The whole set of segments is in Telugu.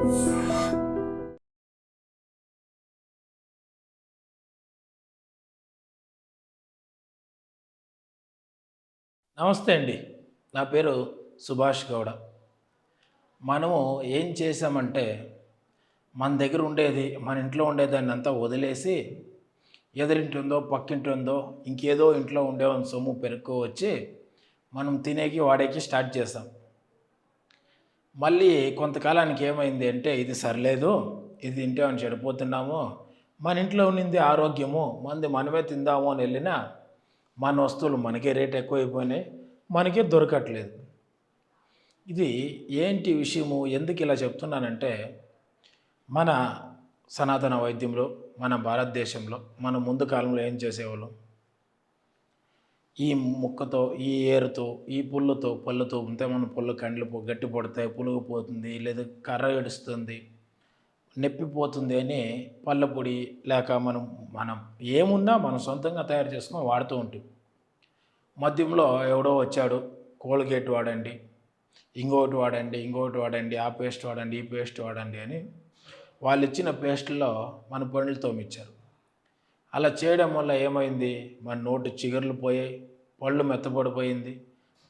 నమస్తే అండి. నా పేరు సుభాష్ గౌడ. మనము ఏం చేసామంటే మన దగ్గర ఉండేది మన ఇంట్లో ఉండేదాన్ని అంతా వదిలేసి ఎదురింటి ఉందో పక్కింటి ఉందో ఇంకేదో ఇంట్లో ఉండేవాని సొమ్ము పెరుక్కో వచ్చి మనం తినేకి వాడేకి స్టార్ట్ చేసాం మళ్ళీ కొంతకాలానికి ఏమైంది అంటే ఇది సరిలేదు ఇది తింటే అని చెడిపోతున్నాము మన ఇంట్లో ఉన్నింది ఆరోగ్యము మంది మనమే తిందాము అని వెళ్ళినా మన వస్తువులు మనకే రేట్ ఎక్కువైపోయినాయి మనకే దొరకట్లేదు. ఇది ఏంటి విషయము? ఎందుకు ఇలా చెప్తున్నానంటే మన సనాతన వైద్యంలో మన భారతదేశంలో మన ముందు కాలంలో ఏం చేసేవాళ్ళం? ఈ ముక్కతో ఈ ఏరుతో ఈ పుల్లతో పళ్ళతో ఉంటే మన పుల్ల కండ్లు గట్టి పడతాయి పులుగు పోతుంది లేదా కర్ర ఏడుస్తుంది నొప్పిపోతుంది అని పళ్ళ పొడి లేక మనం మనం ఏమున్నా మనం సొంతంగా తయారు చేసుకొని వాడుతూ ఉంటాం. మద్యంలో ఎవడో వచ్చాడు కోల్గేట్ వాడండి ఇంకొకటి వాడండి ఇంకొకటి వాడండి ఆ పేస్ట్ వాడండి ఈ పేస్ట్ వాడండి అని వాళ్ళు ఇచ్చిన పేస్ట్లో మన పండ్లు తోమిచ్చారు. అలా చేయడం వల్ల ఏమైంది? మన నోటి చిగుర్లు పోయాయి పళ్ళు మెత్తపడిపోయింది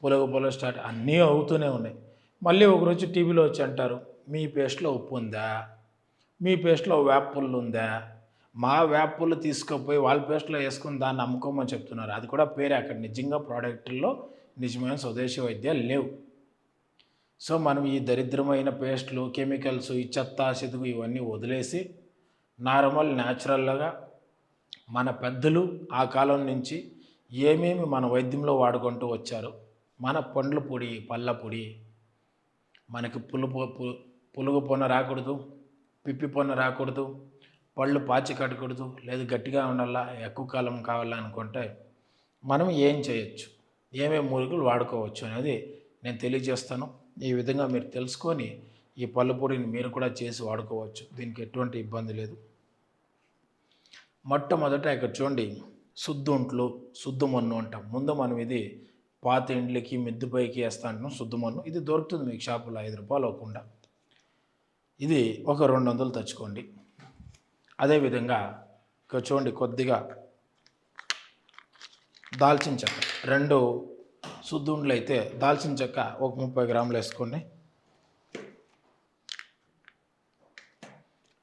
పులుగు పులుగు స్టార్ట్ అన్నీ అవుతూనే ఉన్నాయి. మళ్ళీ ఒకరోజు టీవీలో వచ్చి అంటారు మీ పేస్ట్లో ఉప్పు ఉందా? మీ పేస్ట్లో వేప ఉందా? మా వేప తీసుకుపోయి వాళ్ళ పేస్ట్లో వేసుకుని దాన్ని అమ్ముకోమని చెప్తున్నారు. అది కూడా పేరు అక్కడ నిజంగా ప్రోడక్ట్లో నిజమైన స్వదేశీ వైద్యాలు లేవు. సో మనం ఈ దరిద్రమైన పేస్ట్లు కెమికల్స్ ఈ చెత్త సిదుగు ఇవన్నీ వదిలేసి నార్మల్ న్యాచురల్గా మన పెద్దలు ఆ కాలం నుంచి ఏమేమి మన వైద్యంలో వాడుకుంటూ వచ్చారో మన పండ్ల పొడి పళ్ళ పొడి మనకి పులుపు పులుగు పొన్న రాకూడదు పిప్పి పొన్న రాకూడదు పళ్ళు పాచి కట్టకూడదు లేదు గట్టిగా ఉండాలా ఎక్కువ కాలం కావాలా అనుకుంటే మనం ఏం చేయొచ్చు ఏమేమి మూలికలు వాడుకోవచ్చు అనేది నేను తెలియజేస్తాను. ఈ విధంగా మీరు తెలుసుకొని ఈ పళ్ళ పొడిని మీరు కూడా చేసి వాడుకోవచ్చు దీనికి ఎటువంటి ఇబ్బంది లేదు. మొట్టమొదట ఇక్కడ చూడండి శుద్ధుంట్లు శుద్ధమన్ను అంటాం. ముందు మనం ఇది పాత ఇండ్లకి మిద్దుపైకి వేస్తా అంటున్నాం శుద్ధమన్ను ఇది దొరుకుతుంది మీకు షాపులో ఐదు రూపాయలు అవ్వకుండా. ఇది ఒక రెండు వందలు తెచ్చుకోండి. అదేవిధంగా ఇక్కడ చూడండి కొద్దిగా దాల్చిన చెక్క. రెండు శుద్ధుండ్లు అయితే దాల్చిన చెక్క ఒక ముప్పై గ్రాములు వేసుకోండి.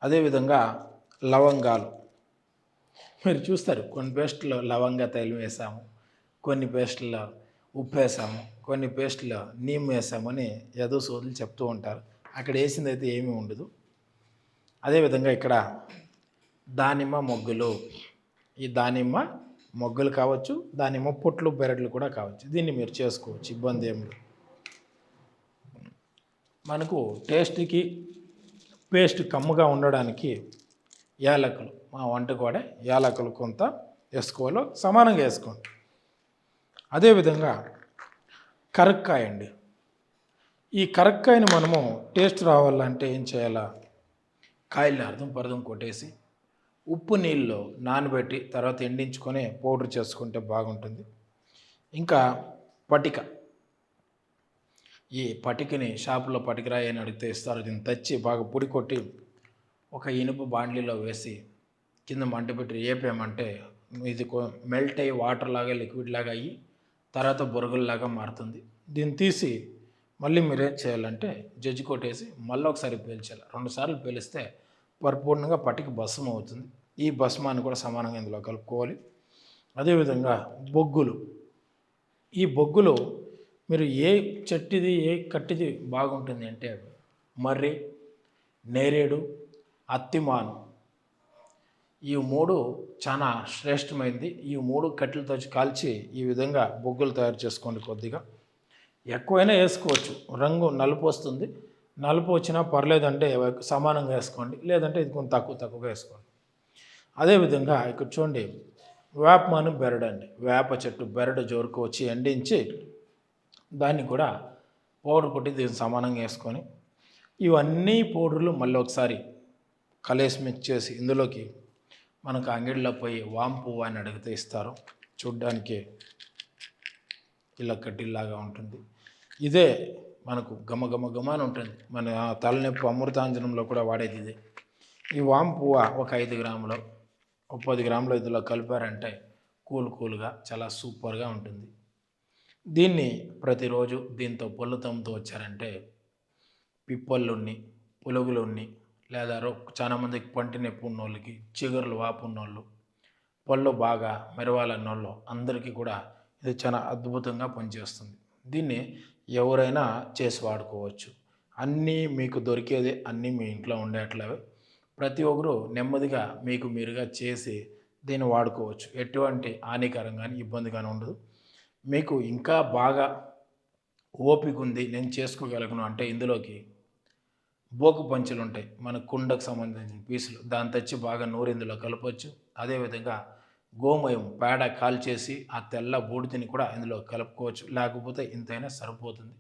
అదేవిధంగా లవంగాలు. మీరు చూస్తారు కొన్ని పేస్ట్లో లవంగ తైలం వేసాము కొన్ని పేస్ట్లో ఉప్పు వేసాము కొన్ని పేస్ట్లో నీమ్ వేసామని ఏదో సోదులు చెప్తూ ఉంటారు. అక్కడ వేసింది అయితే ఏమీ ఉండదు. అదేవిధంగా ఇక్కడ దానిమ్మ మొగ్గులు ఈ దానిమ్మ మొగ్గులు కావచ్చు దానిమ్మ పొట్లు బెరడ్లు కూడా కావచ్చు. దీన్ని మీరు చేసుకోవచ్చు ఇబ్బంది ఏమి మనకు టేస్ట్కి పేస్ట్ కమ్ముగా ఉండడానికి యాలకులు మా వంట కూడా యాలకులు కొంత వేసుకోవాలో సమానంగా వేసుకోండి. అదేవిధంగా కరక్కాయ అండి. ఈ కరక్కాయని మనము టేస్ట్ రావాలంటే ఏం చేయాలా? కాయల్ని అర్థం పరదం కొట్టేసి ఉప్పు నీళ్ళలో నానబెట్టి తర్వాత ఎండించుకొని పౌడర్ చేసుకుంటే బాగుంటుంది. ఇంకా పటిక. ఈ పటికని షాపులో పటికరాయి అని అడిగితే ఇస్తారు. దీన్ని తెచ్చి బాగా పొడి కొట్టి ఒక ఇనుప బాండ్లీలో వేసి కింద మంట పెట్టి ఏపేమంటే ఇది మెల్ట్ అయ్యి వాటర్ లాగా లిక్విడ్ లాగా అయ్యి తర్వాత బొరుగుల్లాగా మారుతుంది. దీన్ని తీసి మళ్ళీ మీరేం చేయాలంటే జడ్జి కొట్టేసి మళ్ళీ ఒకసారి పేల్చాలి. రెండుసార్లు పేలిస్తే పరిపూర్ణంగా పట్టికి భస్మం అవుతుంది. ఈ భస్మాన్ని కూడా సమానంగా ఇందులో కలుపుకోవాలి. అదేవిధంగా బొగ్గులు. ఈ బొగ్గులు మీరు ఏ చెట్టుది ఏ కట్టిది బాగుంటుంది అంటే మర్రి నేరేడు అత్తిమాను ఈ మూడు చాలా శ్రేష్టమైంది. ఈ మూడు కట్టెలతో కాల్చి ఈ విధంగా బొగ్గులు తయారు చేసుకోండి కొద్దిగా. ఎక్కువైనా వేసుకోవచ్చు. రంగు నలుపు వస్తుంది. నలుపు వచ్చినా పర్లేదంటే సమానంగా వేసుకోండి. లేదంటే ఇది కొంచెం తక్కువ తక్కువగా వేసుకోండి. అదేవిధంగా ఇక్కడ చూడండి. వేపమాను బెరడండి వేప చెట్టు బెరడు జోరుకు వచ్చి ఎండించి దాన్ని కూడా పౌడర్ కొట్టి దీన్ని సమానంగా వేసుకొని ఇవన్నీ పౌడర్లు మళ్ళీ ఒకసారి కలేసి మిక్స్ చేసి ఇందులోకి మనకు అంగడిలో పోయి వామ్ పువ్వు అని అడిగితే ఇస్తారు. చూడ్డానికి ఇలా కడ్డీలాగా ఉంటుంది. ఇదే మనకు గమ గమ గమ అని ఉంటుంది. మన తలనొప్పి అమృతాంజనంలో కూడా వాడేది ఇది. ఈ వాము పువ్వ ఒక ఐదు గ్రాములు ఒక పది గ్రాములు ఇందులో కలిపారంటే కూల్ కూల్గా చాలా సూపర్గా ఉంటుంది. దీన్ని ప్రతిరోజు దీంతో పళ్ళు తమ్ముతూ వచ్చారంటే పిప్పళ్ళున్ని పులుగులున్ని లేదా రో చాలామందికి పంటి నొప్పి ఉన్నోళ్ళకి చిగురులు వాపు ఉన్నోళ్ళు పళ్ళు బాగా మెరవాలన్నోళ్ళు అందరికీ కూడా ఇది చాలా అద్భుతంగా పనిచేస్తుంది. దీన్ని ఎవరైనా చేసి వాడుకోవచ్చు. అన్నీ మీకు దొరికేది అన్నీ మీ ఇంట్లో ఉండేట్లవే. ప్రతి ఒక్కరు నెమ్మదిగా మీకు మీరుగా చేసి దీన్ని వాడుకోవచ్చు. ఎటువంటి హానికరం కానీ ఇబ్బంది కానీ ఉండదు. మీకు ఇంకా బాగా ఓపిక ఉంది. నేను చేసుకోగలను అంటే ఇందులోకి బోకు పంచులు ఉంటాయి. మన కుండకు సంబంధించిన పీసులు. దాన్ని తెచ్చి బాగా నూరిందులో ఇందులో అదేవిధంగా గోమయం పేడ కాల్చేసి ఆ తెల్ల బూడిదని కూడా ఇందులో కలుపుకోవచ్చు. లేకపోతే ఇంతైనా సరిపోతుంది.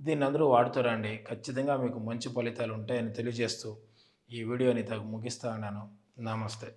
దీన్ని అందరూ వాడుతారండి ఖచ్చితంగా మీకు మంచి ఫలితాలు ఉంటాయని తెలియజేస్తూ ఈ వీడియోని తగు ముగిస్తా ఉన్నాను. నమస్తే.